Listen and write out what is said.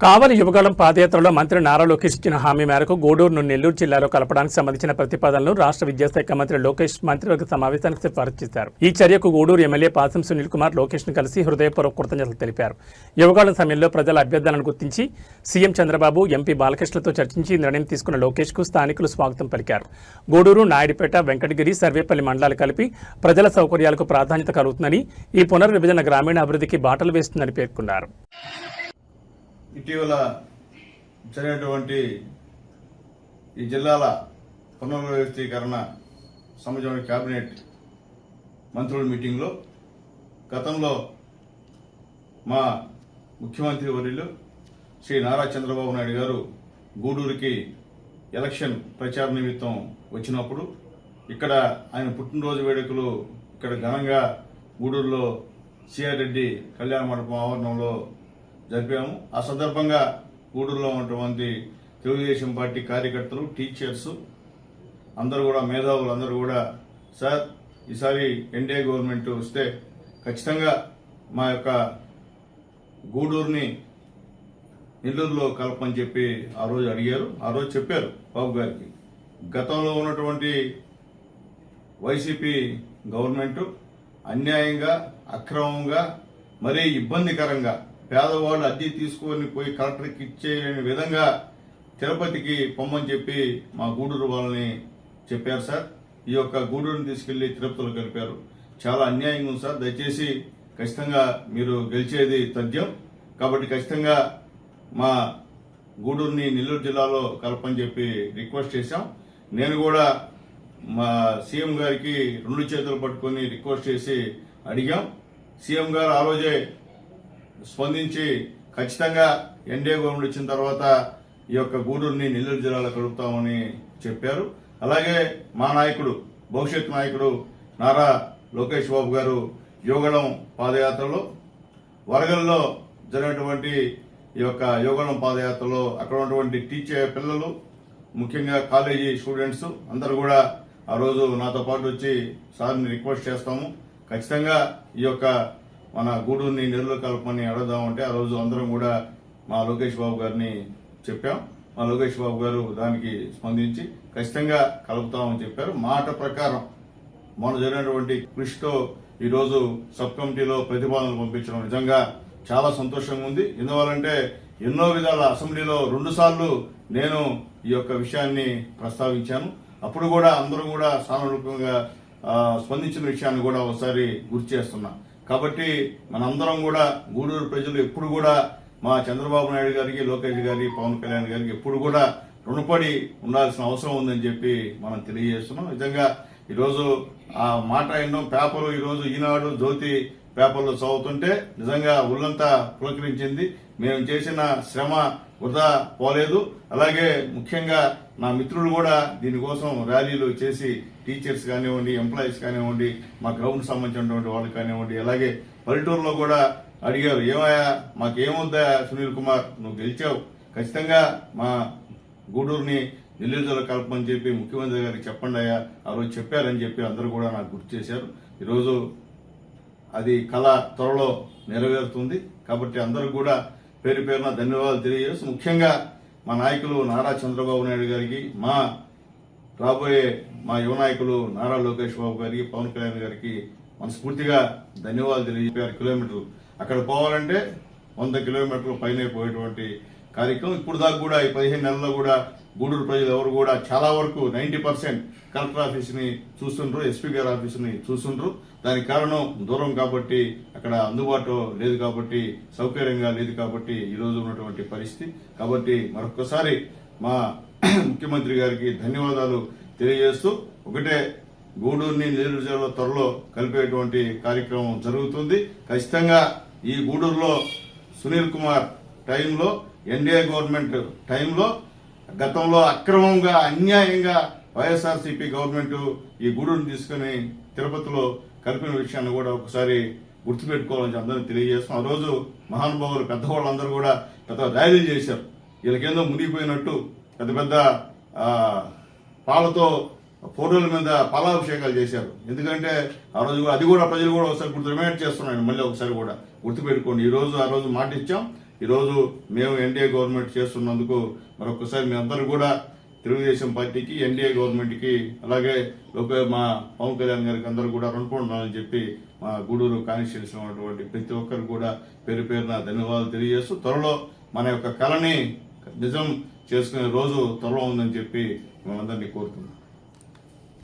కావలి యువగళం పాదయాత్రలో మంత్రి నారా లోకేష్ ఇచ్చిన హామీ మేరకు గూడూరును నెల్లూరు జిల్లాలో కలపడానికి సంబంధించిన ప్రతిపాదనలు రాష్ట్ర విద్యాశాఖ మంత్రి లోకేష్ మంత్రివర్గ సమావేశానికి సిఫారసు చేశారు. ఈ చర్యకు గూడూరు ఎమ్మెల్యే పాసం సునీల్ కుమార్ లోకేష్ను కలిసి హృదయపూర్వక కృతజ్ఞతలు తెలిపారు. యువగాళం సమయంలో ప్రజల అభ్యర్థనను గుర్తించి సీఎం చంద్రబాబు ఎంపీ బాలకృష్ణతో చర్చించి నిర్ణయం తీసుకున్న లోకేష్కు స్థానికులు స్వాగతం పలికారు. గూడూరు నాయుడుపేట వెంకటగిరి సర్వేపల్లి మండలాలు కలిపి ప్రజల సౌకర్యాలకు ప్రాధాన్యత కలుగుతుందని ఈ పునర్విభజన గ్రామీణ అభివృద్ధికి బాటలు వేస్తుందని పేర్కొన్నారు. ఇటీవల జరిగినటువంటి ఈ జిల్లాల పునర్వ్యవస్థీకరణ సంబంధించిన కేబినెట్ మంత్రుల మీటింగ్లో గతంలో మా ముఖ్యమంత్రి వర్యులు శ్రీ నారా చంద్రబాబు నాయుడు గారు గూడూరుకి ఎలక్షన్ ప్రచార నిమిత్తం వచ్చినప్పుడు ఇక్కడ ఆయన పుట్టినరోజు వేడుకలు ఇక్కడ ఘనంగా గూడూరులో సిఆర్ రెడ్డి కళ్యాణ మండపం ఆవరణంలో జరిపాము. ఆ సందర్భంగా గూడూరులో ఉన్నటువంటి తెలుగుదేశం పార్టీ కార్యకర్తలు టీచర్స్ అందరూ కూడా మేధావులు అందరూ కూడా సార్ ఈసారి ఎన్డీఏ గవర్నమెంట్ వస్తే ఖచ్చితంగా మా యొక్క గూడూరుని నెల్లూరులో కలపని చెప్పి ఆ రోజు అడిగారు. ఆ రోజు చెప్పారు బాబు గారికి. గతంలో ఉన్నటువంటి వైసీపీ గవర్నమెంట్ అన్యాయంగా అక్రమంగా మరీ ఇబ్బందికరంగా పేదవాళ్ళు అద్దె తీసుకొని పోయి కలెక్టర్కి ఇచ్చే విధంగా తిరుపతికి పొమ్మని చెప్పి మా గూడూరు వాళ్ళని చెప్పారు సార్. ఈ యొక్క గూడూరుని తీసుకెళ్ళి తిరుపతిలో కలిపారు. చాలా అన్యాయంగా ఉంది సార్. దయచేసి ఖచ్చితంగా మీరు గెలిచేది తథ్యం. కాబట్టి ఖచ్చితంగా మా గూడూరుని నెల్లూరు జిల్లాలో కలపని చెప్పి రిక్వెస్ట్ చేశాం. నేను కూడా మా సీఎం గారికి రెండు చేతులు పట్టుకొని రిక్వెస్ట్ చేసి అడిగాం. సీఎం గారు ఆ రోజే స్పందించి ఖచ్చితంగా ఎన్డీఏ గవర్నమెంట్ వచ్చిన తర్వాత ఈ యొక్క గూడూరుని నెల్లూరు జిల్లాలో కలుపుతామని చెప్పారు. అలాగే మా నాయకుడు భవిష్యత్ నాయకుడు నారా లోకేష్ బాబు గారు యోగళం పాదయాత్రలో వరగల్లో జరిగినటువంటి ఈ యొక్క యోగళం పాదయాత్రలో అక్కడ ఉన్నటువంటి టీచర్ పిల్లలు ముఖ్యంగా కాలేజీ స్టూడెంట్స్ అందరు కూడా ఆ రోజు నాతో పాటు వచ్చి సార్ని రిక్వెస్ట్ చేస్తాము. ఖచ్చితంగా ఈ యొక్క మన గూడూరుని నెల్లూరు కలపమని అడుగుదామంటే ఆ రోజు అందరం కూడా మా లోకేష్ బాబు గారిని చెప్పాం. మా లోకేష్ బాబు గారు దానికి స్పందించి ఖచ్చితంగా కలుపుతామని చెప్పారు. మాట ప్రకారం మొన్న జరిగినటువంటి కృషితో ఈరోజు సబ్ కమిటీలో ప్రతిపాదనలు పంపించడం నిజంగా చాలా సంతోషంగా ఉంది. ఎందువల్లంటే ఎన్నో విధాల అసెంబ్లీలో రెండు సార్లు నేను ఈ యొక్క విషయాన్ని ప్రస్తావించాను. అప్పుడు కూడా అందరూ కూడా సానురూపంగా స్పందించిన విషయాన్ని కూడా ఒకసారి గుర్తు చేస్తున్నా. కాబట్టి మనందరం కూడా గూడూరు ప్రజలు ఎప్పుడు కూడా మా చంద్రబాబు నాయుడు గారికి లోకేష్ గారికి పవన్ కళ్యాణ్ గారికి ఎప్పుడు కూడా రుణపడి ఉండాల్సిన అవసరం ఉందని చెప్పి మనం తెలియజేస్తున్నాం. నిజంగా ఈరోజు ఆ మాట ఎన్నో పేపరు ఈరోజు ఈనాడు జ్యోతి పేపర్లో చదువుతుంటే నిజంగా ఒళ్ళంతా పులకరించింది. మేము చేసిన శ్రమ వృధా పోలేదు. అలాగే ముఖ్యంగా నా మిత్రులు కూడా దీనికోసం ర్యాలీలు చేసి టీచర్స్ కానివ్వండి ఎంప్లాయీస్ కానివ్వండి మా గ్రౌండ్ సంబంధించినటువంటి వాళ్ళు కానివ్వండి అలాగే పల్లెటూరులో కూడా అడిగారు ఏమయ్యా మాకేమొద్దా సునీల్ కుమార్? నువ్వు గెలిచావు. ఖచ్చితంగా మా గూడూరుని నెల్లూరు కలపమని చెప్పి ముఖ్యమంత్రి గారికి చెప్పండి అయ్యా. ఆ రోజు చెప్పారని చెప్పి అందరూ కూడా నాకు గుర్తు చేశారు. ఈరోజు అది కళ త్వరలో నెరవేరుతుంది. కాబట్టి అందరూ కూడా పేరు పేరున ధన్యవాదాలు తెలియజేస్తూ ముఖ్యంగా మా నాయకులు నారా చంద్రబాబు నాయుడు గారికి మా రాబోయే మా యువ నాయకులు నారా లోకేష్ బాబు గారికి పవన్ కళ్యాణ్ గారికి మనస్ఫూర్తిగా ధన్యవాదాలు తెలియజేపారు కిలోమీటర్లు. అక్కడ పోవాలంటే వంద కిలోమీటర్లు పైనే పోయేటువంటి కార్యక్రమం. ఇప్పుడు దాకా కూడా ఈ పదిహేను నెలల్లో కూడా గూడూరు ప్రజలు ఎవరు కూడా చాలా వరకు నైన్టీ పర్సెంట్ కలెక్టర్ ఆఫీస్ని చూస్తుండ్రు ఎస్పీ గారి ఆఫీస్ని చూస్తుండ్రు. దానికి కారణం దూరం కాబట్టి అక్కడ అందుబాటులో లేదు కాబట్టి సౌకర్యంగా లేదు కాబట్టి ఈ రోజు ఉన్నటువంటి పరిస్థితి. కాబట్టి మరొకసారి మా ముఖ్యమంత్రి గారికి ధన్యవాదాలు తెలియజేస్తూ ఒకటే గూడూరుని నెల్లూరు త్వరలో కలిపేటువంటి కార్యక్రమం జరుగుతుంది. ఖచ్చితంగా ఈ గూడూరులో సునీల్ కుమార్ టైంలో ఎన్డీఏ గవర్నమెంట్ టైంలో గతంలో అక్రమంగా అన్యాయంగా వైఎస్ఆర్సీపీ గవర్నమెంట్ ఈ గూడూరుని తీసుకుని తిరుపతిలో కలిపిన విషయాన్ని కూడా ఒకసారి గుర్తుపెట్టుకోవాలని అందరినీ తెలియజేస్తాం ఆ రోజు మహానుభావులు పెద్దవాళ్ళందరూ కూడా పెద్ద ర్యాలీ చేశారు. వీళ్ళకేందో మునిగిపోయినట్టు పెద్ద పెద్ద పాలతో ఫోటోల మీద పాలాభిషేకాలు చేశారు. ఎందుకంటే ఆ రోజు అది కూడా ప్రజలు కూడా ఒకసారి గుర్తు రిమైండ్ చేస్తున్నాను మళ్ళీ ఒకసారి కూడా గుర్తుపెట్టుకోండి. ఈ రోజు ఆ రోజు మాట ఇచ్చాం ఈరోజు మేము ఎన్డీఏ గవర్నమెంట్ చేస్తున్నందుకు మరొకసారి మీ అందరూ కూడా తెలుగుదేశం పార్టీకి ఎన్డీఏ గవర్నమెంట్కి అలాగే మా పవన్ కళ్యాణ్ గారికి అందరూ కూడా రుణపడి చెప్పి మా గూడూరు కాన్స్టిట్యూషన్ ఉన్నటువంటి ప్రతి ఒక్కరు కూడా పేరు పేరున ధన్యవాదాలు తెలియజేస్తూ త్వరలో మన యొక్క కళని నిజం చేసుకునే రోజు త్వరలో ఉందని చెప్పి మేమందరినీ కోరుతున్నాం.